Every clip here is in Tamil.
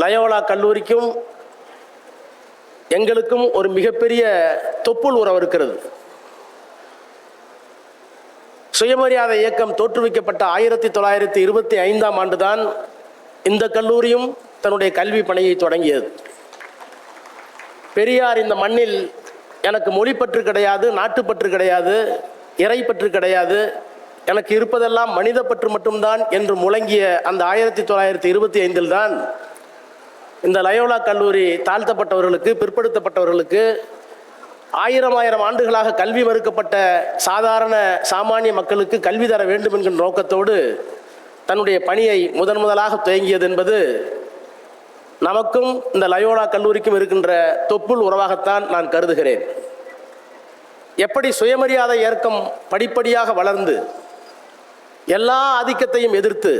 லயோலா கல்லூரிக்கும் எங்களுக்கும் ஒரு மிகப்பெரிய தொப்புள் உறவு இருக்கிறது. சுயமரியாதை இயக்கம் தோற்றுவிக்கப்பட்ட ஆயிரத்தி தொள்ளாயிரத்தி இருபத்தி ஐந்தாம் ஆண்டுதான் இந்த கல்லூரியும் தன்னுடைய கல்வி பணியை தொடங்கியது. பெரியார் இந்த மண்ணில் எனக்கு மொழிப்பற்று கிடையாது நாட்டுப்பற்று கிடையாது இறைப்பற்று கிடையாது எனக்கு இருப்பதெல்லாம் மனிதப்பற்று மட்டும்தான் என்று முழங்கிய அந்த ஆயிரத்தி தொள்ளாயிரத்தி இருபத்தி ஐந்தில் தான் இந்த லயோலா கல்லூரி தாழ்த்தப்பட்டவர்களுக்கு பிற்படுத்தப்பட்டவர்களுக்கு ஆயிரம் ஆயிரம் ஆண்டுகளாக கல்வி மறுக்கப்பட்ட சாதாரண சாமானிய மக்களுக்கு கல்வி தர வேண்டும் என்கிற நோக்கத்தோடு தன்னுடைய பணியை முதன் முதலாக துவங்கியது என்பது நமக்கும் இந்த லயோலா கல்லூரிக்கும் இருக்கின்ற தொப்புள் உறவாகத்தான் நான் கருதுகிறேன். எப்படி சுயமரியாதை இயக்கம் படிப்படியாக வளர்ந்து எல்லா ஆதிக்கத்தையும் எதிர்த்து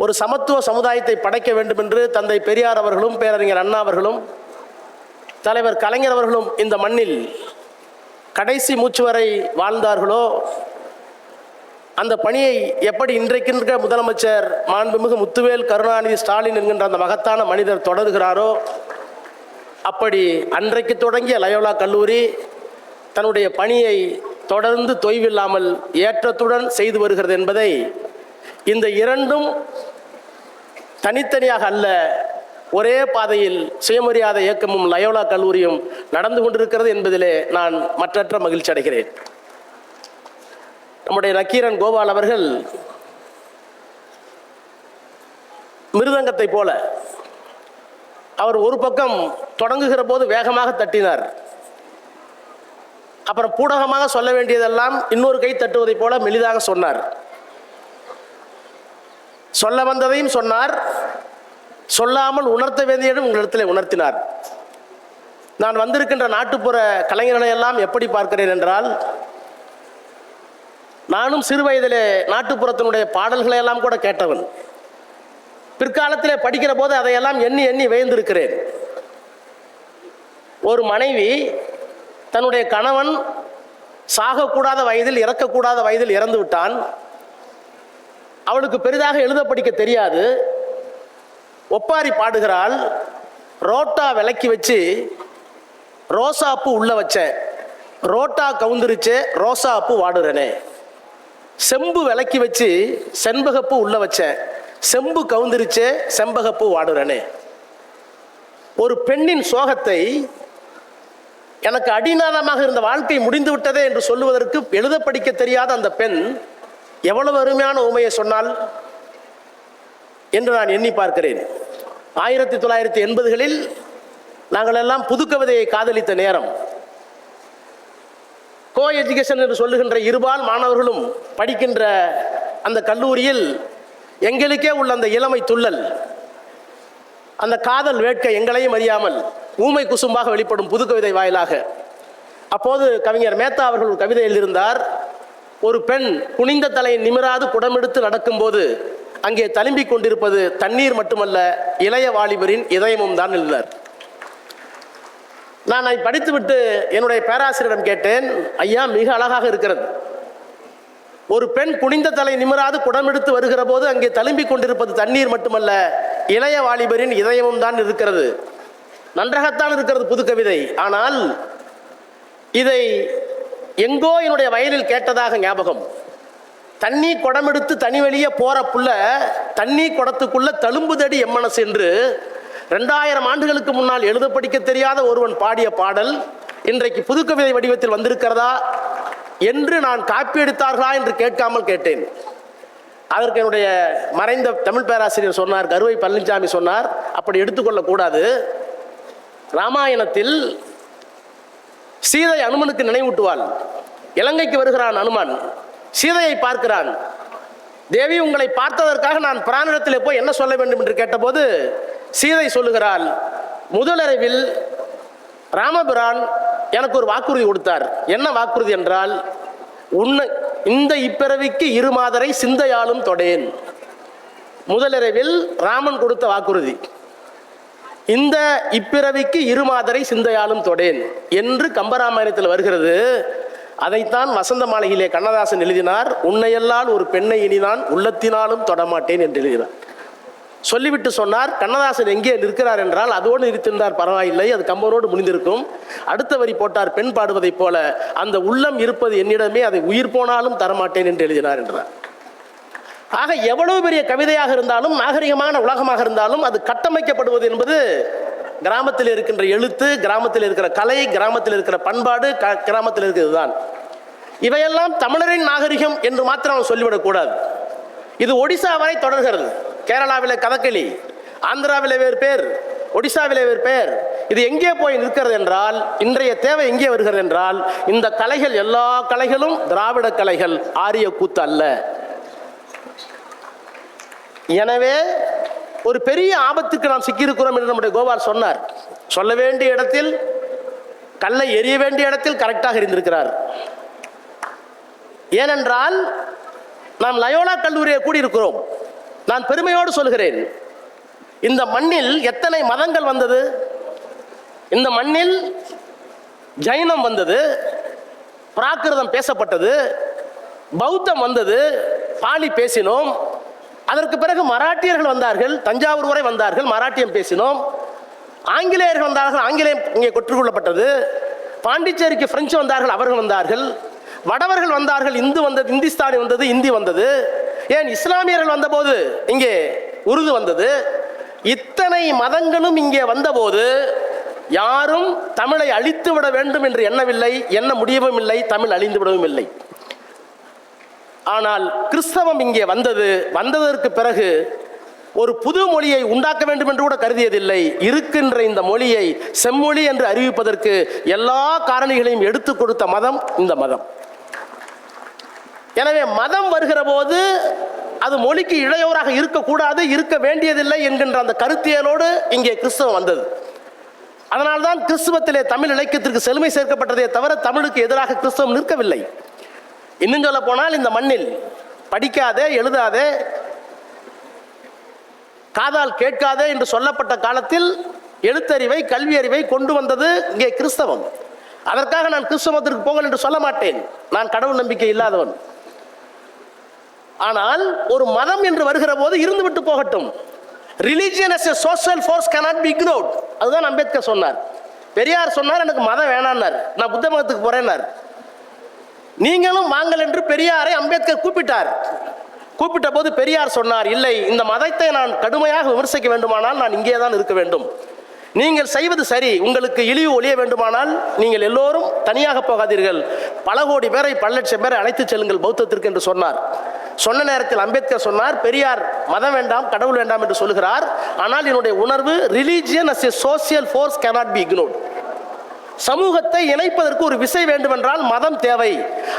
ஒரு சமத்துவ சமுதாயத்தை படைக்க வேண்டும் என்று தந்தை பெரியார் அவர்களும் பேரறிஞர் அண்ணா அவர்களும் தலைவர் கலைஞர் அவர்களும் இந்த மண்ணில் கடைசி மூச்சு வரை வாழ்ந்தார்களோ அந்த பணியை எப்படி இன்றைக்கின்ற முதலமைச்சர் மாண்புமிகு முத்துவேல் கருணாநிதி ஸ்டாலின் என்கின்ற அந்த மகத்தான மனிதர் தொடர்கிறாரோ அப்படி அன்றைக்கு தொடங்கிய லயோலா கல்லூரி தன்னுடைய பணியை தொடர்ந்து தொய்வில்லாமல் ஏற்றத்துடன் செய்து வருகிறது என்பதை இந்த இரண்டும் தனித்தனியாக அல்ல ஒரே பாதையில் சுயமரியாதை இயக்கமும் லயோலா கல்லூரியும் நடந்து கொண்டிருக்கிறது என்பதிலே நான் மற்றற்ற மகிழ்ச்சி அடைகிறேன். நம்முடைய நக்கீரன் கோபால் அவர்கள் மிருதங்கத்தை போல அவர் ஒரு பக்கம் தொடங்குகிற போது வேகமாக தட்டினார். அப்புறம் பூடகமாக சொல்ல வேண்டியதெல்லாம் இன்னொரு கை தட்டுவதைப் போல மெலிதாக சொன்னார். சொல்ல வந்ததையும் சொன்னார். சொல்லாமல் உணர்த்த வேண்டியதும் உங்களிடத்தில் உணர்த்தினார். நான் வந்திருக்கின்ற நாட்டுப்புற கலைஞர்களை எல்லாம் எப்படி பார்க்கிறேன் என்றால் நானும் சிறு வயதிலே நாட்டுப்புறத்தினுடைய பாடல்களை எல்லாம் கூட கேட்டவன். பிற்காலத்திலே படிக்கிற போது அதையெல்லாம் எண்ணி எண்ணி வேந்திருக்கிறேன். ஒரு மனைவி தன்னுடைய கணவன் சாகக்கூடாத வயதில் இறக்கக்கூடாத வயதில் இறந்து விட்டான் அவளுக்கு பெரிதாக எழுத படிக்க தெரியாது. ஒப்பாரி பாடுகிறாள். ரோட்டா விளக்கி வச்சு ரோசாப்பூ உள்ள வச்சேன் ரோட்டா கவுந்துருச்சு ரோசாப்பூ வாடுறனே. செம்பு விலக்கி வச்சு செண்பகப்பூ உள்ள வச்சேன் செம்பு கவுந்திருச்சே செம்பகப்பூ வாடுறனே. ஒரு பெண்ணின் சோகத்தை எனக்கு அடிநாதமாக இருந்த வாழ்க்கை முடிந்து விட்டதே என்று சொல்லுவதற்கு எழுத படிக்க தெரியாத அந்த பெண் எவ்வளவு அருமையான உண்மையை சொன்னால் என்று நான் எண்ணி பார்க்கிறேன். ஆயிரத்தி தொள்ளாயிரத்தி எண்பதுகளில் நாங்கள் எல்லாம் புதுக்கவிதையை காதலித்த நேரம். கோ எஜுகேஷன் என்று சொல்லுகின்ற இருபால் மாணவர்களும் படிக்கின்ற அந்த கல்லூரியில் எங்களுக்கே உள்ள அந்த இளமை துள்ளல் அந்த காதல் வேட்கை எங்களையும் அறியாமல் ஊமை குசும்பாக வெளிப்படும் புதுக்கவிதை வாயிலாக. அப்போது கவிஞர் மேத்தா அவர்கள் ஒரு கவிதை எழுதியிருந்தார் ஒரு பெண் குனிந்த தலை நிமிராது குடமெடுத்து நடக்கும்போது அங்கே தழும்பிக் கொண்டிருப்பது தண்ணீர் மட்டுமல்ல இளைய வாலிபரின் இதயமும் தான் இருந்தார் நான் அதை படித்துவிட்டு என்னுடைய பேராசிரியரிடம் கேட்டேன் ஐயா மிக அழகாக இருக்கிறது. ஒரு பெண் குனிந்த தலை நிமிராது குடமெடுத்து வருகிற போது அங்கே தழும்பிக் கொண்டிருப்பது தண்ணீர் மட்டுமல்ல இளைய வாலிபரின் இதயமும் தான் இருக்கிறது. நன்றாகத்தான் இருக்கிறது புது கவிதை ஆனால் இதை எங்கோ என்னுடைய வயலில் கேட்டதாக ஞாபகம். தண்ணி குடமெடுத்து தனி வெளியே போற புள்ள தண்ணி குடத்துக்குள்ள தழும்புதடி எம்மனசு என்று ரெண்டாயிரம் ஆண்டுகளுக்கு முன்னால் எழுத படிக்க தெரியாத ஒருவன் பாடிய பாடல் இன்றைக்கு புதுக்கவிதை வடிவத்தில் வந்திருக்கிறதா என்று நான் காப்பி எடுத்தார்களா என்று கேட்காமல் கேட்டேன். அதற்கு என்னுடைய மறைந்த தமிழ் பேராசிரியர் சொன்னார் கருவை பழனிசாமி சொன்னார் அப்படி எடுத்துக்கொள்ளக்கூடாது. ராமாயணத்தில் சீதை அனுமனுக்கு நினைவூட்டுவாள். இலங்கைக்கு வருகிறான் அனுமன். சீதையை பார்க்கிறான். தேவி உங்களை பார்த்ததற்காக நான் பிராணிடத்தில் போய் என்ன சொல்ல வேண்டும் என்று கேட்டபோது சீதை சொல்லுகிறாள் முதலறிவில் ராமபிரான் எனக்கு ஒரு வாக்குறுதி கொடுத்தார். என்ன வாக்குறுதி என்றால் உன்னை இந்த இப்பிறவிக்கு இரு மாதரை சிந்தையாலும் தொடேன் முதலிரவில் ராமன் கொடுத்த வாக்குறுதி. இந்த இப்பிறவிக்கு இரு மாதரை சிந்தையாலும் தொடேன் என்று கம்பராமாயணத்தில் வருகிறது. அதைத்தான் வசந்த மாளிகையிலே கண்ணதாசன் எழுதினார் உன்னையல்லால் ஒரு பெண்ணை இனிதான் உள்ளத்தினாலும் தொடமாட்டேன் என்று எழுதினார். சொல்லிவிட்டு சொன்னார் கண்ணதாசன் எங்கே நிற்கிறார் என்றால் அதோடு நிறுத்திருந்தார் பரவாயில்லை அது கம்பரோடு முடிந்திருக்கும். அடுத்த வரி போட்டார் பெண் பாடுவதைப் போல அந்த உள்ளம் இருப்பது என்னிடமே அதை உயிர் போனாலும் தரமாட்டேன் என்று எழுதினார் என்றார். ஆக எவ்வளவு பெரிய கவிதையாக இருந்தாலும் நாகரிகமான உலகமாக இருந்தாலும் அது கட்டமைக்கப்படுவது என்பது கிராமத்தில் இருக்கின்ற எழுத்து கிராமத்தில் இருக்கிற கலை கிராமத்தில் இருக்கிற பண்பாடு க- கிராமத்தில் இருக்கிறது தான். இவையெல்லாம் தமிழரின் நாகரிகம் என்று மாத்திரம் சொல்லிவிடக்கூடாது. இது ஒடிசா வரை தொடர்கிறது. கேரளாவில் கதகளி ஆந்திராவில் வேறு பேர் ஒடிசாவில் வேறு பேர். இது எங்கே போய் நிற்கிறது என்றால் இன்றைய தேவை எங்கே வருகிறது என்றால் இந்த கலைகள் எல்லா கலைகளும் திராவிட கலைகள் ஆரிய கூத்து அல்ல. எனவே ஒரு பெரிய ஆபத்துக்கு நாம் சிக்கியிருக்கிறோம் என்று நம்முடைய கோபால் சொன்னார். சொல்ல வேண்டிய இடத்தில் கல்லை எரிய வேண்டிய இடத்தில் கரெக்டாக இருந்திருக்கிறார். ஏனென்றால் நாம் லயோலா கல்லூரியை கூடியிருக்கிறோம். நான் பெருமையோடு சொல்கிறேன் இந்த மண்ணில் எத்தனை மதங்கள் வந்தது? இந்த மண்ணில் ஜைனம் வந்தது பிராகிருதம் பேசப்பட்டது பௌத்தம் வந்தது பாலி பேசினோம் அதற்கு பிறகு மராட்டியர்கள் வந்தார்கள் தஞ்சாவூர் வரை வந்தார்கள் மராட்டியம் பேசினோம். ஆங்கிலேயர்கள் வந்தார்கள் ஆங்கிலேயம் இங்கே கொற்றுக்கொள்ளப்பட்டது. பாண்டிச்சேரிக்கு பிரெஞ்சு வந்தார்கள் அவர்கள் வந்தார்கள். வடவர்கள் வந்தார்கள் இந்து வந்தது இந்திஸ்தானி வந்தது இந்தி வந்தது. ஏன் இஸ்லாமியர்கள் வந்தபோது இங்கே உருது வந்தது. இத்தனை மதங்களும் இங்கே வந்தபோது யாரும் தமிழை அழித்து விட வேண்டும் என்று எண்ணவில்லை எண்ண முடியவும் இல்லை தமிழ் அழிந்து விடவும் இல்லை. ஆனால் கிறிஸ்தவம் இங்கே வந்தது வந்ததற்கு பிறகு ஒரு புது மொழியை உண்டாக்க வேண்டும் என்று கூட கருதியதில்லை. இருக்கின்ற இந்த மொழியை செம்மொழி என்று அறிவிப்பதற்கு எல்லா காரணிகளையும் எடுத்துக் கொடுத்த மதம் இந்த மதம். எனவே மதம் வருகிற போது அது மொழிக்கு இளையோராக இருக்கக்கூடாது இருக்க வேண்டியதில்லை என்கின்ற அந்த கருத்தியலோடு இங்கே கிறிஸ்தவம் வந்தது. அதனால்தான் கிறிஸ்துவத்திலே தமிழ் இலக்கியத்திற்கு செழுமை சேர்க்கப்பட்டதே தவிர தமிழுக்கு எதிராக கிறிஸ்தவம் நிற்கவில்லை. இன்னும் சொல்ல போனால் இந்த மண்ணில் படிக்காதே எழுதாதே காதால் கேட்காதே என்று சொல்லப்பட்ட காலத்தில் எழுத்தறிவை கல்வி அறிவை கொண்டு வந்தது இங்கே கிறிஸ்தவம். அதற்காக நான் கிறிஸ்தவத்திற்கு போங்கள் என்று சொல்ல மாட்டேன். நான் கடவுள் நம்பிக்கை இல்லாதவன். ஆனால் ஒரு மதம் என்று வருகிற போது இருந்துவிட்டு போகட்டும். Religion is a social force cannot be ignored அதுதான் அம்பேத்கர் சொன்னார். பெரியார் சொன்னார் எனக்கு மதம் வேணான்னார். நான் புத்த மதத்துக்கு போறேன்னார். நீங்களும் வாங்கள் என்று பெரியாரை அம்பேத்கர் கூப்பிட்டார். கூப்பிட்ட போது பெரியார் சொன்னார் இல்லை இந்த மதத்தை நான் கடுமையாக விமர்சிக்க வேண்டுமானால் நான் இங்கே தான் இருக்க வேண்டும். நீங்கள் செய்வது சரி உங்களுக்கு இழிவு ஒழிய வேண்டுமானால் நீங்கள் எல்லோரும் தனியாக போகாதீர்கள். பல கோடி பேரை பல லட்சம் பேரை அழைத்துச் செல்லுங்கள் பௌத்தத்திற்கு என்று சொன்னார். சொன்ன நேரத்தில் அம்பேத்கர் சொன்னார் பெரியார் மதம் வேண்டாம் கடவுள் வேண்டாம் என்று சொல்கிறார் ஆனால் என்னுடைய உணர்வு religion as a social force cannot be ignored சமூகத்தை இணைப்பதற்கு ஒரு விசை வேண்டுமென்றால் மதம் தேவை.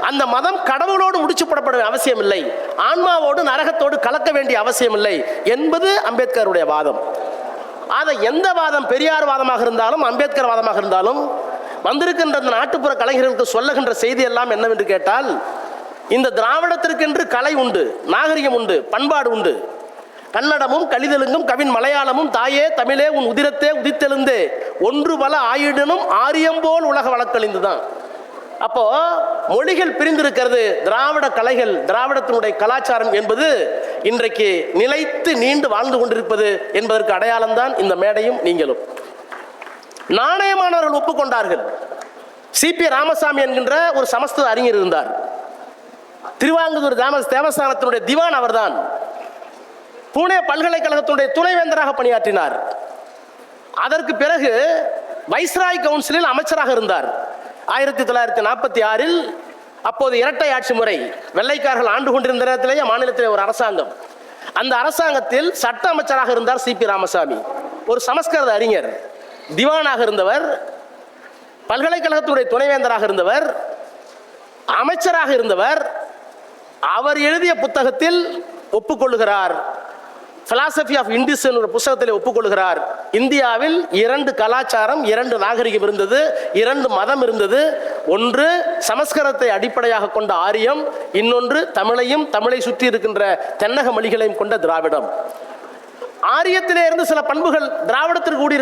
அந்த மதம் கடவுளோடு முடிச்சுப்படப்பட அவசியம் இல்லை ஆன்மாவோடு நரகத்தோடு கலக்க வேண்டிய அவசியம் இல்லை என்பது அம்பேத்கருடைய வாதம். அதை எந்த வாதம் பெரியார் வாதமாக இருந்தாலும் அம்பேத்கர் வாதமாக இருந்தாலும் வந்திருக்கின்ற அந்த நாட்டுப்புற கலைஞர்களுக்கு சொல்லுகின்ற செய்தி எல்லாம் என்னவென்று கேட்டால் இந்த திராவிடத்திற்கென்று கலை உண்டு நாகரிகம் உண்டு பண்பாடு உண்டு. கன்னடமும் கலிதெலுங்கும் கவின் மலையாளமும் தாயே தமிழே உன் உதிரத்தே உதித்தெழுந்தே. ஒன்று பல ஆயிடனும் ஆரியம் போல் உலக வழக்கழிந்து தான் அப்போ மொழிகள் பிரிந்திருக்கிறது திராவிட கலைகள் திராவிடத்தினுடைய கலாச்சாரம் என்பது இன்றைக்கு நிலைத்து நீண்டு வாழ்ந்து கொண்டிருப்பது என்பதற்கு அடையாளம்தான் இந்த மேடையும் நீங்களும். நாணயமானவர்கள் ஒப்புக்கொண்டார்கள். சிபி ராமசாமி என்கின்ற ஒரு சமஸ்கிருத அறிஞர் இருந்தார். திருவாங்கூர் தேம தேவஸ்தானத்தினுடைய திவான் அவர்தான். புனே பல்கலைக்கழகத்துடைய துணைவேந்தராக பணியாற்றினார். அதற்கு பிறகு வைஸ்ராய் கவுன்சிலில் அமைச்சராக இருந்தார். ஆயிரத்தி தொள்ளாயிரத்தி நாற்பத்தி ஆறில் அப்போது இரட்டை ஆட்சி முறை வெள்ளைக்காரர்கள் ஆண்டு கொண்டிருந்த நேரத்திலேயே மாநிலத்திலே ஒரு அரசாங்கம். அந்த அரசாங்கத்தில் சட்ட அமைச்சராக இருந்தார் சிபி ராமசாமி. ஒரு சமஸ்கிருத அறிஞர் திவானாக இருந்தவர் பல்கலைக்கழகத்துடைய துணைவேந்தராக இருந்தவர் அமைச்சராக இருந்தவர் அவர் எழுதிய புத்தகத்தில் ஒப்புக்கொள்ளுகிறார். பிலாசபி ஆஃப் இண்டிஸ் ஒரு புத்தகத்தில் ஒப்புக்கொள்கிறார். இந்தியாவில் இரண்டு கலாச்சாரம் இரண்டு நாகரிகம் இருந்தது இரண்டு மதம் இருந்தது. ஒன்று சமஸ்கிருதத்தை அடிப்படையாக கொண்ட ஆரியம் இன்னொன்று தமிழையும் தமிழை சுற்றி இருக்கின்ற தென்னக மொழிகளையும் கொண்ட திராவிடம். ஆரியத்திலே இருந்து சில பண்புகள் திராவிடத்திற்கு கூடி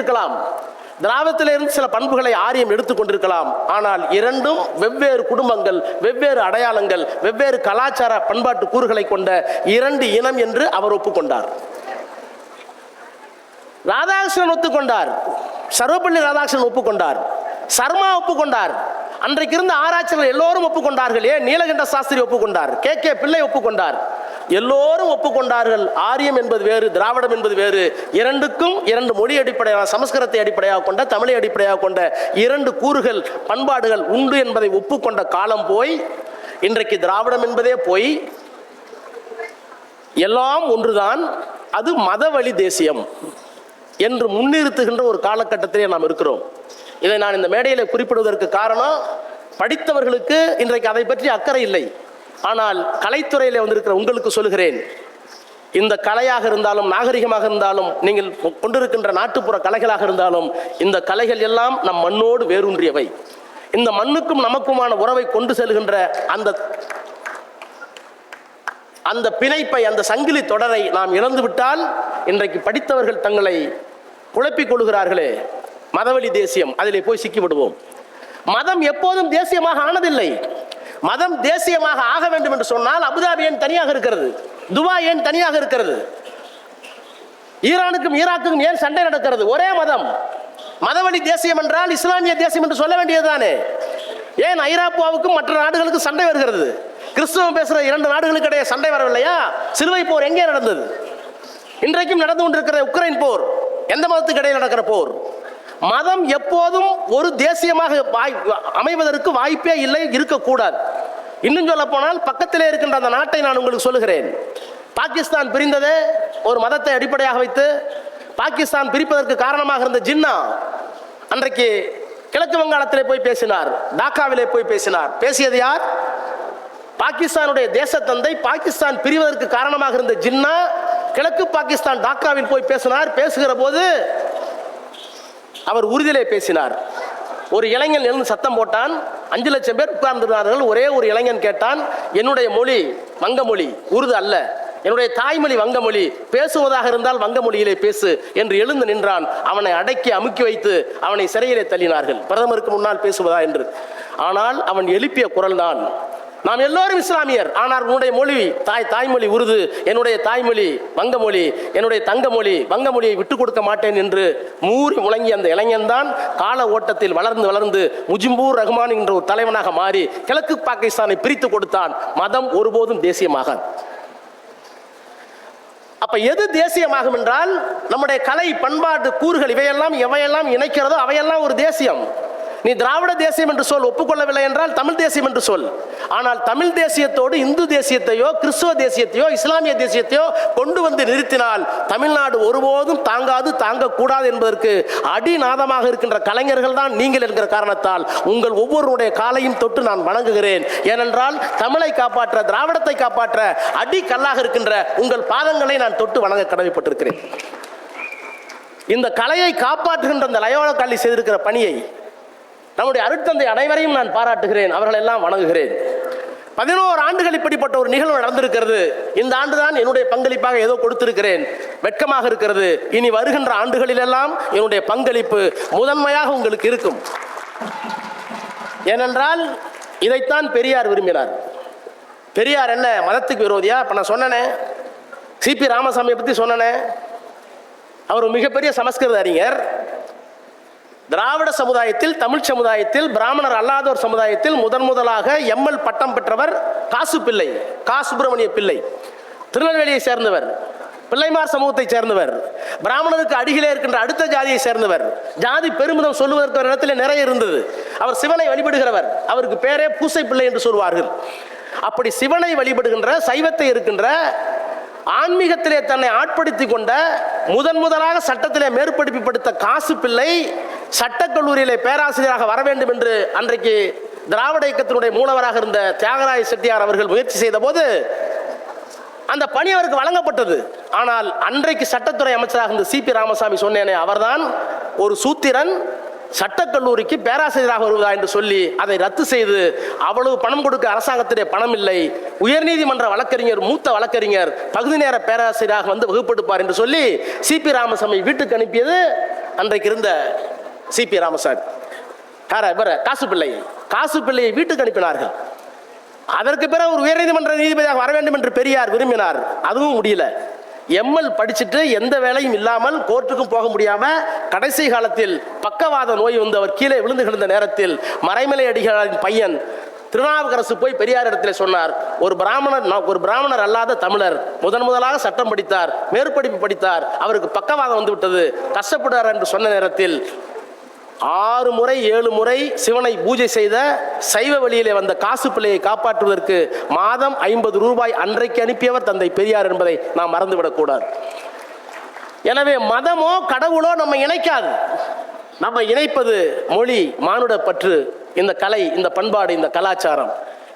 திராவிடத்திலிருந்து சில பண்புகளை ஆரியம் எடுத்துக்கொண்டிருக்கலாம். ஆனால் இரண்டும் வெவ்வேறு குடும்பங்கள் வெவ்வேறு அடையாளங்கள் வெவ்வேறு கலாச்சார பண்பாட்டு கூறுகளை கொண்ட இரண்டு இனம் என்று அவர் ஒப்புக்கொண்டார். ராதாகிருஷ்ணன் ஒத்துக்கொண்டார். சர்வப்பள்ளி ராதாகிருஷ்ணன் ஒப்புக்கொண்டார். சர்மா ஒப்புக்கொண்டார். அன்றைக்கு இருந்த ஆராய்ச்சியாளர்கள் எல்லோரும் ஒப்புக்கொண்டார்கள். ஏன்? நீலகண்ட சாஸ்திரி ஒப்புக்கொண்டார். கே கே பிள்ளை ஒப்புக்கொண்டார். எல்லோரும் ஒப்புக்கொண்டார்கள். ஆரியம் என்பது வேறு திராவிடம் என்பது வேறு. இரண்டுக்கும் இரண்டு மொழி அடிப்படையாக சமஸ்கிருதத்தை அடிப்படையாக கொண்ட தமிழை அடிப்படையாக கொண்ட இரண்டு கூறுகள் பண்பாடுகள் உண்டு என்பதை ஒப்புக்கொண்ட காலம் போய் இன்றைக்கு திராவிடம் என்பதே போய் எல்லாம் ஒன்றுதான். அது மதவழி தேசியம் என்று முன்னிறுத்துகின்ற ஒரு காலகட்டத்திலே நாம் இருக்கிறோம். இதை நான் இந்த மேடையில் குறிப்பிடுவதற்கு காரணம் படித்தவர்களுக்கு இன்றைக்கு அதை பற்றி அக்கறை இல்லை. ஆனால் கலைத்துறையில் வந்திருக்கிற உங்களுக்கு சொல்கிறேன் இந்த கலையாக இருந்தாலும் நாகரிகமாக இருந்தாலும் நீங்கள் கொண்டிருக்கின்ற நாட்டுப்புற கலைகளாக இருந்தாலும் இந்த கலைகள் எல்லாம் நம் மண்ணோடு வேரூன்றியவை. இந்த மண்ணுக்கும் நமக்குமான உறவை கொண்டு செல்கின்ற அந்த அந்த பிணைப்பை அந்த சங்கிலி தொடரை நாம் இழந்துவிட்டால் இன்றைக்கு படித்தவர்கள் தங்களை குழப்பிக் கொள்கிறார்களே மதவழி தேசியம் அதிலே போய் சிக்கிவிடுவோம் மதம் எப்போதும் தேசியமாக ஆனதில்லை. மதம் தேசியமாக ஆக வேண்டும் என்று சொன்னால் அபுதாபி ஏன் தனியாக இருக்கிறது? துபாய் ஏன் தனியாக இருக்கிறது? ஈரானுக்கும் ஈராக்குக்கும் ஏன் சண்டை நடக்கிறது? ஒரே மதம். மதவழி தேசியம் என்றால் இஸ்லாமிய தேசியம் என்று சொல்ல வேண்டியதுதானே? ஏன் ஐரோப்பாவுக்கும் மற்ற நாடுகளுக்கும் சண்டை வருகிறது? கிறிஸ்துவம் பேசுகிற இரண்டு நாடுகளுக்கு இடையே சண்டை வரவில்லையா? சிலுவை போர் எங்கே நடந்தது? இன்றைக்கும் நடந்து கொண்டிருக்கிற உக்ரைன் போர் எந்த மதத்துக்கு இடையே நடக்கிற போர்? மதம் எப்போதும் ஒரு தேசியமாக வாய் அமைவதற்கு வாய்ப்பே இல்லை இருக்கக்கூடாது. இன்னும் சொல்ல போனால் பக்கத்திலே இருக்கின்ற அந்த நாட்டை நான் உங்களுக்கு சொல்லுகிறேன். பாகிஸ்தான் பிரிந்ததே ஒரு மதத்தை அடிப்படையாக வைத்து பாகிஸ்தான் பிரிப்பதற்கு காரணமாக இருந்த ஜின்னா அன்றைக்கு கிழக்கு வங்காளத்திலே போய் பேசினார் டாக்காவிலே போய் பேசினார். பேசியது யார்? பாகிஸ்தானுடைய தேசத்தந்தை பாகிஸ்தான் பிரிவதற்கு காரணமாக இருந்த ஜின்னா கிழக்கு பாகிஸ்தான் டாக்காவில் போய் பேசினார். பேசுகிற போது அவர் உறுதியிலே பேசினார். ஒரு இளைஞன் எழுந்து சத்தம் போட்டான். அஞ்சு லட்சம் பேர் உட்கார்ந்திருந்தார்கள். ஒரே ஒரு இளைஞன் கேட்டான் என்னுடைய மொழி வங்க மொழி உருது அல்ல. என்னுடைய தாய்மொழி வங்கமொழி பேசுவதாக இருந்தால் வங்கமொழியிலே பேசு என்று எழுந்து நின்றான். அவனை அடக்கி அமுக்கி வைத்து அவனை சிறையிலே தள்ளினார்கள். பிரதமருக்கு முன்னால் பேசுவதா என்று. ஆனால் அவன் எழுப்பிய குரல்தான் நாம் எல்லோரும் இஸ்லாமியர். ஆனால் உன்னுடைய மொழி தாய் தாய்மொழி உருது. என்னுடைய தாய்மொழி வங்கமொழி என்னுடைய தங்கமொழி வங்கமொழியை விட்டுக் கொடுக்க மாட்டேன் என்று மூறி முழங்கிய அந்த இளைஞன்தான் கால ஓட்டத்தில் வளர்ந்து வளர்ந்து முஜிம்பூர் ரஹ்மான் என்ற ஒரு தலைவனாக மாறி கிழக்கு பாகிஸ்தானை பிரித்து கொடுத்தான். மதம் ஒருபோதும் தேசியமாக அப்ப எது தேசியமாகும் என்றால் நம்முடைய கலை பண்பாட்டு கூறுகள் இவையெல்லாம் எவையெல்லாம் இணைக்கிறதோ அவையெல்லாம் ஒரு தேசியம். நீ திராவிட தேசியம் என்று சொல் ஒப்புக்கொள்ளவில்லை என்றால் தமிழ் தேசியம் என்று சொல். ஆனால் தமிழ் தேசியத்தோடு இந்து தேசியத்தையோ கிறிஸ்துவ தேசியத்தையோ இஸ்லாமிய தேசியத்தையோ கொண்டு வந்து நிறுத்தினால் தமிழ்நாடு ஒருபோதும் தாங்காது தாங்கக்கூடாது என்பதற்கு அடிநாதமாக இருக்கின்ற கலைஞர்கள் தான் நீங்கள் என்கிற காரணத்தால் உங்கள் ஒவ்வொருடைய காலையும் தொட்டு நான் வணங்குகிறேன். ஏனென்றால் தமிழை காப்பாற்ற திராவிடத்தை காப்பாற்ற அடி கல்லாக இருக்கின்ற உங்கள் பாதங்களை நான் தொட்டு வணங்க கடமைப்பட்டிருக்கிறேன். இந்த கலையை காப்பாற்றுகின்ற இந்த லயோன கல்வி செய்திருக்கிற பணியை நம்முடைய அருட்தந்தை அனைவரையும் நான் பாராட்டுகிறேன் அவர்கள் எல்லாம் வணங்குகிறேன். பதினோரு ஆண்டுகள் இப்படிப்பட்ட ஒரு நிகழ்வு நடந்திருக்கிறது. இந்த ஆண்டுதான் என்னுடைய பங்களிப்பாக ஏதோ கொடுத்திருக்கிறேன். வெட்கமாக இருக்கிறது. இனி வருகின்ற ஆண்டுகளிலெல்லாம் என்னுடைய பங்களிப்பு முதன்மையாக உங்களுக்கு இருக்கும். ஏனென்றால் இதைத்தான் பெரியார் விரும்பினார். பெரியார் என்ன மதத்துக்கு விரோதியா? இப்போ நான் சொன்னனே. சிபி ராமசாமியை பற்றி சொன்னனே. அவர் மிகப்பெரிய சமஸ்கிருத அறிஞர். திராவிட சமுதாயத்தில் தமிழ் சமுதாயத்தில் பிராமணர் அல்லாதோர் சமுதாயத்தில் முதன் முதலாக எம்எல் பட்டம் பெற்றவர் காசு பிள்ளை கா. சுப்பிரமணிய பிள்ளை. திருநெல்வேலியை சேர்ந்தவர் பிள்ளைமார் சமூகத்தை சேர்ந்தவர் பிராமணருக்கு அடிகளே இருக்கின்ற அடுத்த ஜாதியை சேர்ந்தவர். ஜாதி பெருமிதம் சொல்லுவதற்கு ஒரு இடத்துல நிறைய இருந்தது. அவர் சிவனை வழிபடுகிறவர். அவருக்கு பேரே பூசை பிள்ளை என்று சொல்வார்கள். அப்படி சிவனை வழிபடுகின்ற சைவத்தை இருக்கின்ற ஆன்மீகத்திலே தன்னை ஆட்படுத்தி கொண்ட முதன் முதலாக சட்டத்திலே மேற்படிப்புப்படுத்த காசு பிள்ளை சட்டக்கல்லூரியிலே பேராசிரியராக வர வேண்டும் என்று அன்றைக்கு திராவிட இயக்கத்தினுடைய மூலவராக இருந்த தியாகராய செட்டியார் அவர்கள் முயற்சி செய்த போது அந்த பணி அவருக்கு வழங்கப்பட்டது. ஆனால் அன்றைக்கு சட்டத்துறை அமைச்சராக இருந்த சிபி ராமசாமி சொன்னேனே அவர்தான் ஒரு சூத்திரன் சட்டக்கல்லூரிக்கு பேராசிரியராக வருவதா என்று சொல்லி அதை ரத்து செய்து அவ்வளவு பணம் கொடுக்க அரசாங்கத்திலே பணம் இல்லை. உயர்நீதிமன்ற வழக்கறிஞர் மூத்த வழக்கறிஞர் பகுதி நேர பேராசிரியராக வந்து வகுப்பெடுப்பார் என்று சொல்லி சிபி ராமசாமி வீட்டுக்கு அனுப்பியது அன்றைக்கு இருந்த சிபி ராமசாமி. யார இவர? காசு பிள்ளை. காசு பிள்ளையை வீட்டுக்கு அனுப்பினார்கள். அதற்கு பிறகு ஒரு உயர்நீதிமன்ற நீதிபதியாக வர வேண்டும் என்று பெரியார் விரும்பினார். அதுவும் முடியல. எம்எல் படிச்சுட்டு எந்த வேலையும் இல்லாமல் கோர்ட்டுக்கும் போக முடியாம கடைசி காலத்தில் பக்கவாத நோய் வந்து அவர் கீழே விழுந்து கிடந்த நேரத்தில் மறைமலை அடிகளின் பையன் திருநாவுக்கரசு போய் பெரியார் இடத்துல சொன்னார் ஒரு பிராமணர் ஒரு பிராமணர் அல்லாத தமிழர் முதன் முதலாக சட்டம் படித்தார் மேற்படிப்பு படித்தார் அவருக்கு பக்கவாதம் வந்து விட்டது கஷ்டப்படுறார் என்று சொன்ன நேரத்தில் ஆறு முறை ஏழு முறை சிவனை பூஜை செய்த சைவ வழியிலே வந்த காசு பிள்ளையை காப்பாற்றுவதற்கு மாதம் ஐம்பது ரூபாய் அன்றைக்கு அனுப்பியவர் தந்தை பெரியார் என்பதை நாம் மறந்துவிடக்கூடாது எனவே மதமோ கடவுளோ நம்ம இணைக்காது. நம்ம இணைப்பது மொழி மானுட பற்று இந்த கலை இந்த பண்பாடு இந்த கலாச்சாரம்.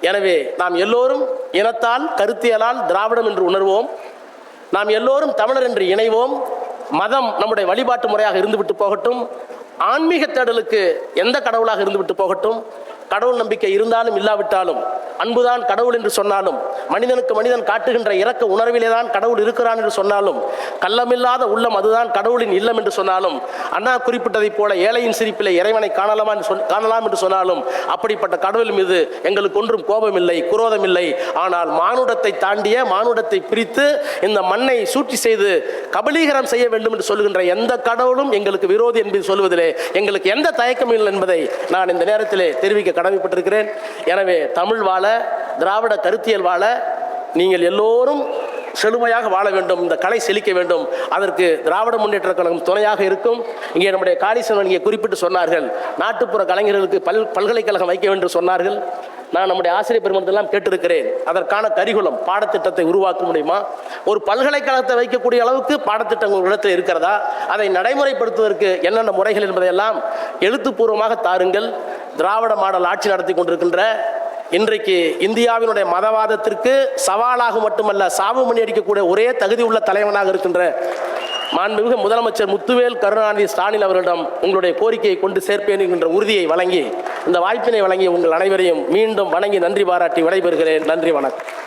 எனவே நாம் எல்லோரும் இனத்தால் கருத்தியலால் திராவிடம் என்று உணர்வோம். நாம் எல்லோரும் தமிழர் என்று இணைவோம். மதம் நம்முடைய வழிபாட்டு முறையாக இருந்துவிட்டு போகட்டும். ஆன்மீக தேடலுக்கு எந்த கடவுளாக இருந்துவிட்டு போகட்டும்? கடவுள் நம்பிக்கை இருந்தாலும் இல்லாவிட்டாலும் அன்புதான் கடவுள் என்று சொன்னாலும் மனிதனுக்கு மனிதன் காட்டுகின்ற இறக்க உணர்விலே தான் கடவுள் இருக்கிறான் என்று சொன்னாலும் கள்ளமில்லாத உள்ளம் அதுதான் கடவுளின் இல்லம் என்று சொன்னாலும் அண்ணா குறிப்பிட்டதைப் போல ஏழையின் சிரிப்பிலே இறைவனை காணலாமா என்று காணலாம் என்று சொன்னாலும் அப்படிப்பட்ட கடவுள் மீது எங்களுக்கு ஒன்றும் கோபம் இல்லை குரோதம் இல்லை ஆனால் மானுடத்தை தாண்டிய மானுடத்தை பிரித்து இந்த மண்ணை சூழ்ச்சி செய்து கபலீகரம் செய்ய வேண்டும் என்று சொல்லுகின்ற எந்த கடவுளும் எங்களுக்கு விரோதி என்பது சொல்வதிலே எங்களுக்கு எந்த தயக்கமும் இல்லை என்பதை நான் இந்த நேரத்திலே தெரிவிக்க கடமைப்பட்டிருக்கிறேன். எனவே தமிழ் வாழ திராவிட கருத்தியல் வாழ நீங்கள் எல்லோரும் செழுமையாக வாழ வேண்டும் இந்த கலை செழிக்க வேண்டும். அதற்கு திராவிட முன்னேற்ற கழகம் துணையாக இருக்கும். இங்கே நம்முடைய காளீசன் இங்கே குறிப்பிட்டு சொன்னார்கள் நாட்டுப்புற கலைஞர்களுக்கு பல் பல்கலைக்கழகம் வைக்க வேண்டும் சொன்னார்கள். நான் நம்முடைய ஆசிரியர் பெருமந்தெல்லாம் கேட்டிருக்கிறேன். அதற்கான கரிகுலம் பாடத்திட்டத்தை உருவாக்க முடியுமா? ஒரு பல்கலைக்கழகத்தை வைக்கக்கூடிய அளவுக்கு பாடத்திட்டம் ஒரு இடத்தில் இருக்கிறதா? அதை நடைமுறைப்படுத்துவதற்கு என்னென்ன முறைகள் என்பதையெல்லாம் எழுத்துப்பூர்வமாக தாருங்கள். திராவிட மாடல் ஆட்சி நடத்தி கொண்டிருக்கின்ற இன்றைக்கு இந்தியாவினுடைய மதவாதத்திற்கு சவாலாக மட்டுமல்ல சாவு மணி அடிக்கக்கூடிய ஒரே தகுதி உள்ள தலைவனாக இருக்கின்ற மாண்புமிகு முதலமைச்சர் முத்துவேல் கருணாநிதி ஸ்டாலின் அவர்களிடம் உங்களுடைய கோரிக்கையை கொண்டு சேர்ப்பேன் என்கின்ற உறுதியை வழங்கி இந்த வாய்ப்பினை வழங்கி உங்கள் அனைவரையும் மீண்டும் வணங்கி நன்றி பாராட்டி விடைபெறுகிறேன். நன்றி வணக்கம்.